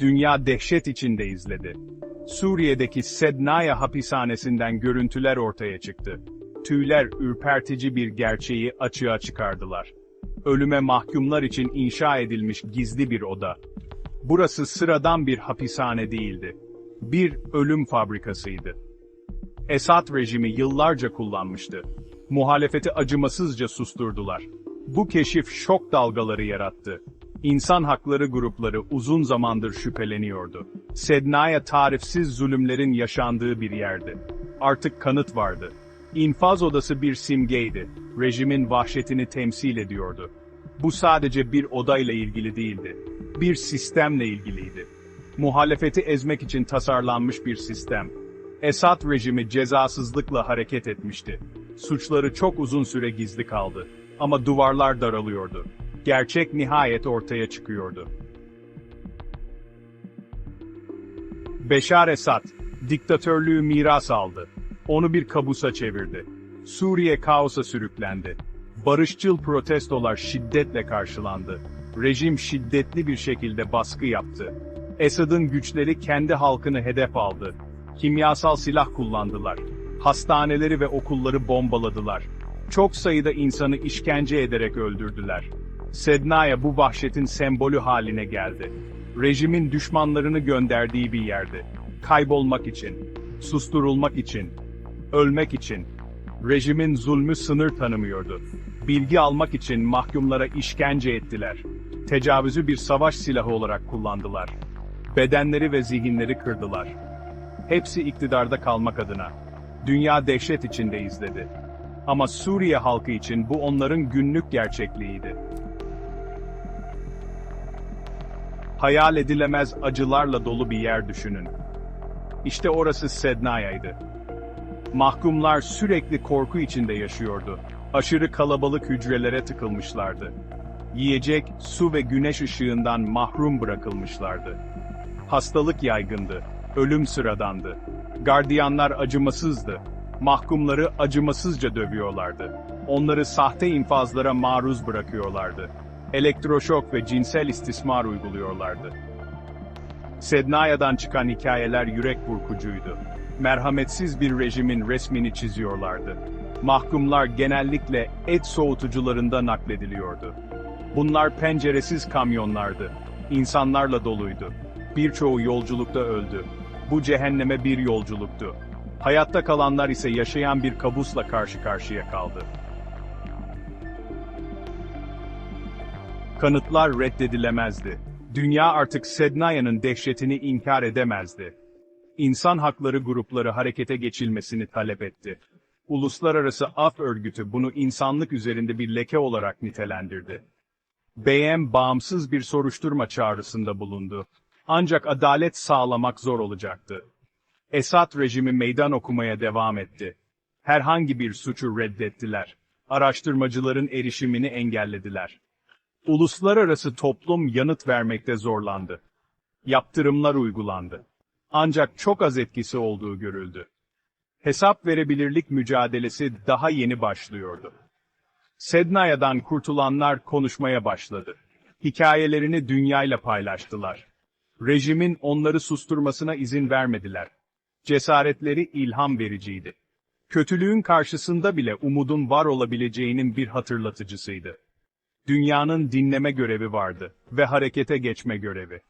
Dünya dehşet içinde izledi. Suriye'deki Sednaya hapishanesinden görüntüler ortaya çıktı. Tüyler ürpertici bir gerçeği açığa çıkardılar. Ölüme mahkumlar için inşa edilmiş gizli bir oda. Burası sıradan bir hapishane değildi. Bir ölüm fabrikasıydı. Esad rejimi yıllarca kullanmıştı. Muhalefeti acımasızca susturdular. Bu keşif şok dalgaları yarattı. İnsan hakları grupları uzun zamandır şüpheleniyordu. Sednaya tarifsiz zulümlerin yaşandığı bir yerdi. Artık kanıt vardı. İnfaz odası bir simgeydi. Rejimin vahşetini temsil ediyordu. Bu sadece bir odayla ilgili değildi. Bir sistemle ilgiliydi. Muhalefeti ezmek için tasarlanmış bir sistem. Esad rejimi cezasızlıkla hareket etmişti. Suçları çok uzun süre gizli kaldı. Ama duvarlar daralıyordu. Gerçek nihayet ortaya çıkıyordu. Beşar Esad, diktatörlüğü miras aldı. Onu bir kabusa çevirdi. Suriye kaosa sürüklendi. Barışçıl protestolar şiddetle karşılandı. Rejim şiddetli bir şekilde baskı yaptı. Esad'ın güçleri kendi halkını hedef aldı. Kimyasal silah kullandılar. Hastaneleri ve okulları bombaladılar. Çok sayıda insanı işkence ederek öldürdüler. Sednaya bu vahşetin sembolü haline geldi. Rejimin düşmanlarını gönderdiği bir yerdi. Kaybolmak için, susturulmak için, ölmek için. Rejimin zulmü sınır tanımıyordu. Bilgi almak için mahkumlara işkence ettiler. Tecavüzü bir savaş silahı olarak kullandılar. Bedenleri ve zihinleri kırdılar. Hepsi iktidarda kalmak adına. Dünya dehşet içinde izledi. Ama Suriye halkı için bu onların günlük gerçekliğiydi. Hayal edilemez acılarla dolu bir yer düşünün. İşte orası Sednaya'ydı. Mahkumlar sürekli korku içinde yaşıyordu. Aşırı kalabalık hücrelere tıkılmışlardı. Yiyecek, su ve güneş ışığından mahrum bırakılmışlardı. Hastalık yaygındı, ölüm sıradandı. Gardiyanlar acımasızdı. Mahkumları acımasızca dövüyorlardı. Onları sahte infazlara maruz bırakıyorlardı. Elektroşok ve cinsel istismar uyguluyorlardı. Sednaya'dan çıkan hikayeler yürek burkucuydu. Merhametsiz bir rejimin resmini çiziyorlardı. Mahkumlar genellikle et soğutucularında naklediliyordu. Bunlar penceresiz kamyonlardı. İnsanlarla doluydu. Birçoğu yolculukta öldü. Bu cehenneme bir yolculuktu. Hayatta kalanlar ise yaşayan bir kabusla karşı karşıya kaldı. Kanıtlar reddedilemezdi. Dünya artık Sednaya'nın dehşetini inkar edemezdi. İnsan hakları grupları harekete geçilmesini talep etti. Uluslararası Af Örgütü bunu insanlık üzerinde bir leke olarak nitelendirdi. BM bağımsız bir soruşturma çağrısında bulundu. Ancak adalet sağlamak zor olacaktı. Esad rejimi meydan okumaya devam etti. Herhangi bir suçu reddettiler. Araştırmacıların erişimini engellediler. Uluslararası toplum yanıt vermekte zorlandı. Yaptırımlar uygulandı. Ancak çok az etkisi olduğu görüldü. Hesap verebilirlik mücadelesi daha yeni başlıyordu. Sednaya'dan kurtulanlar konuşmaya başladı. Hikayelerini dünyayla paylaştılar. Rejimin onları susturmasına izin vermediler. Cesaretleri ilham vericiydi. Kötülüğün karşısında bile umudun var olabileceğinin bir hatırlatıcısıydı. Dünyanın dinleme görevi vardı ve harekete geçme görevi.